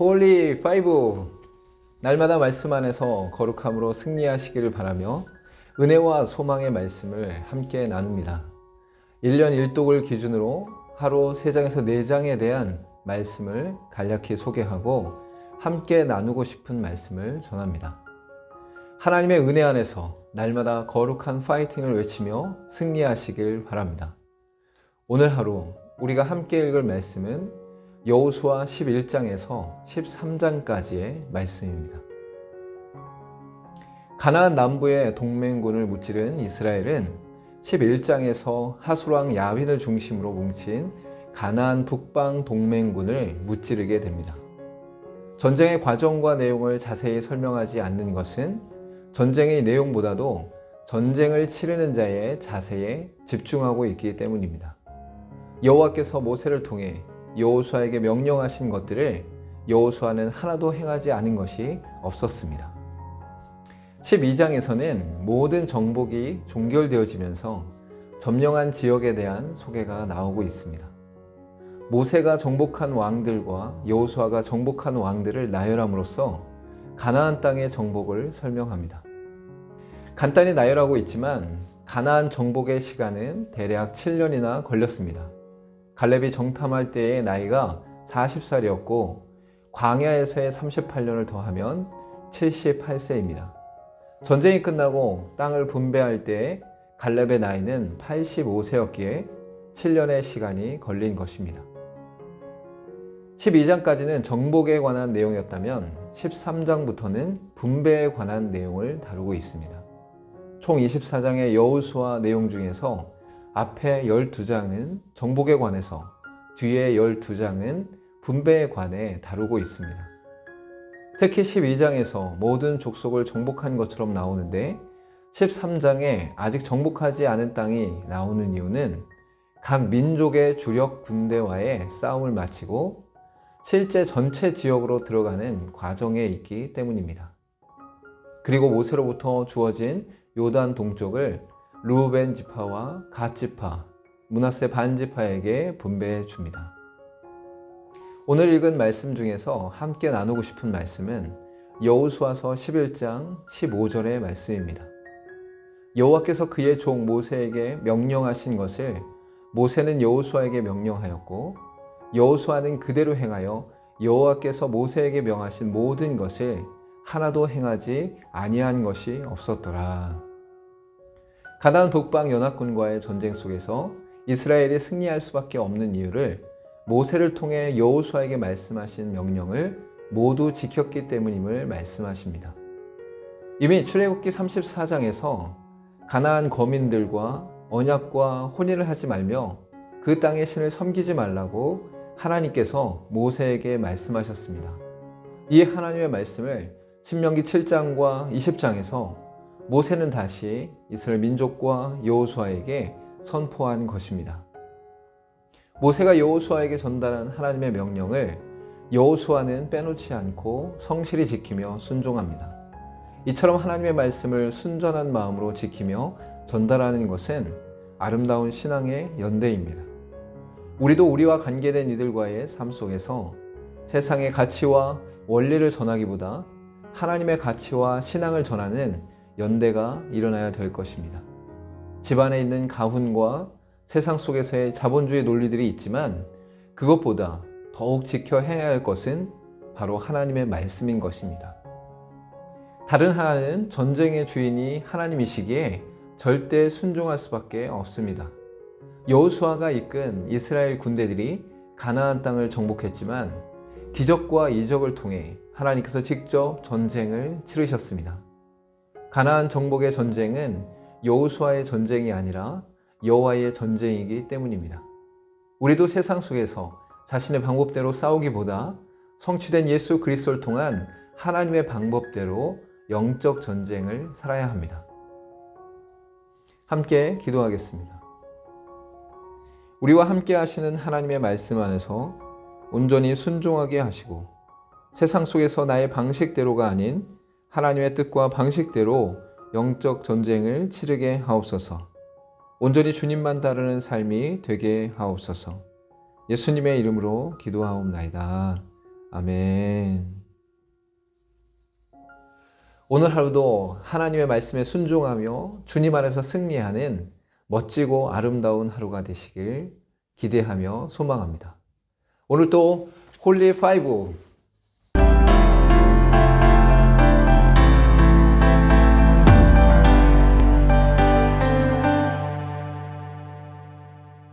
홀리 파이브 날마다 말씀 안에서 거룩함으로 승리하시기를 바라며 은혜와 소망의 말씀을 함께 나눕니다. 1년 1독을 기준으로 하루 3장에서 4장에 대한 말씀을 간략히 소개하고 함께 나누고 싶은 말씀을 전합니다. 하나님의 은혜 안에서 날마다 거룩한 파이팅을 외치며 승리하시길 바랍니다. 오늘 하루 우리가 함께 읽을 말씀은 여호수아 11장에서 13장까지의 말씀입니다. 가나안 남부의 동맹군을 무찌른 이스라엘은 11장에서 하수랑 야윈을 중심으로 뭉친 가나안 북방 동맹군을 무찌르게 됩니다. 전쟁의 과정과 내용을 자세히 설명하지 않는 것은 전쟁의 내용보다도 전쟁을 치르는 자의 자세에 집중하고 있기 때문입니다. 여호와께서 모세를 통해 여호수아에게 명령하신 것들을 여호수아는 하나도 행하지 않은 것이 없었습니다. 12장에서는 모든 정복이 종결되어지면서 점령한 지역에 대한 소개가 나오고 있습니다. 모세가 정복한 왕들과 여호수아가 정복한 왕들을 나열함으로써 가나안 땅의 정복을 설명합니다. 간단히 나열하고 있지만 가나안 정복의 시간은 대략 7년이나 걸렸습니다. 갈렙이 정탐할 때의 나이가 40살이었고 광야에서의 38년을 더하면 78세입니다. 전쟁이 끝나고 땅을 분배할 때 갈렙의 나이는 85세였기에 7년의 시간이 걸린 것입니다. 12장까지는 정복에 관한 내용이었다면 13장부터는 분배에 관한 내용을 다루고 있습니다. 총 24장의 여우수와 내용 중에서 앞에 12장은 정복에 관해서 뒤에 12장은 분배에 관해 다루고 있습니다. 특히 12장에서 모든 족속을 정복한 것처럼 나오는데 13장에 아직 정복하지 않은 땅이 나오는 이유는 각 민족의 주력 군대와의 싸움을 마치고 실제 전체 지역으로 들어가는 과정에 있기 때문입니다. 그리고 모세로부터 주어진 요단 동쪽을 루벤 지파와 갓 지파, 문하세 반 지파에게 분배해 줍니다. 오늘 읽은 말씀 중에서 함께 나누고 싶은 말씀은 여호수아서 11장 15절의 말씀입니다. 여호와께서 그의 종 모세에게 명령하신 것을 모세는 여호수아에게 명령하였고 여호수아는 그대로 행하여 여호와께서 모세에게 명하신 모든 것을 하나도 행하지 아니한 것이 없었더라. 가나안 북방 연합군과의 전쟁 속에서 이스라엘이 승리할 수밖에 없는 이유를 모세를 통해 여호수아에게 말씀하신 명령을 모두 지켰기 때문임을 말씀하십니다. 이미 출애굽기 34장에서 가나안 거민들과 언약과 혼인을 하지 말며 그 땅의 신을 섬기지 말라고 하나님께서 모세에게 말씀하셨습니다. 이 하나님의 말씀을 신명기 7장과 20장에서 모세는 다시 이스라엘 민족과 여호수아에게 선포한 것입니다. 모세가 여호수아에게 전달한 하나님의 명령을 여호수아는 빼놓지 않고 성실히 지키며 순종합니다. 이처럼 하나님의 말씀을 순전한 마음으로 지키며 전달하는 것은 아름다운 신앙의 연대입니다. 우리도 우리와 관계된 이들과의 삶 속에서 세상의 가치와 원리를 전하기보다 하나님의 가치와 신앙을 전하는 연대가 일어나야 될 것입니다. 집안에 있는 가훈과 세상 속에서의 자본주의 논리들이 있지만 그것보다 더욱 지켜 해야 할 것은 바로 하나님의 말씀인 것입니다. 다른 하나는 전쟁의 주인이 하나님이시기에 절대 순종할 수밖에 없습니다. 여호수아가 이끈 이스라엘 군대들이 가나안 땅을 정복했지만 기적과 이적을 통해 하나님께서 직접 전쟁을 치르셨습니다. 가나안 정복의 전쟁은 여호수아의 전쟁이 아니라 여호와의 전쟁이기 때문입니다. 우리도 세상 속에서 자신의 방법대로 싸우기보다 성취된 예수 그리스도를 통한 하나님의 방법대로 영적 전쟁을 살아야 합니다. 함께 기도하겠습니다. 우리와 함께 하시는 하나님의 말씀 안에서 온전히 순종하게 하시고 세상 속에서 나의 방식대로가 아닌 하나님의 뜻과 방식대로 영적 전쟁을 치르게 하옵소서. 온전히 주님만 따르는 삶이 되게 하옵소서. 예수님의 이름으로 기도하옵나이다. 아멘. 오늘 하루도 하나님의 말씀에 순종하며 주님 안에서 승리하는 멋지고 아름다운 하루가 되시길 기대하며 소망합니다. 오늘 또 홀리 파이브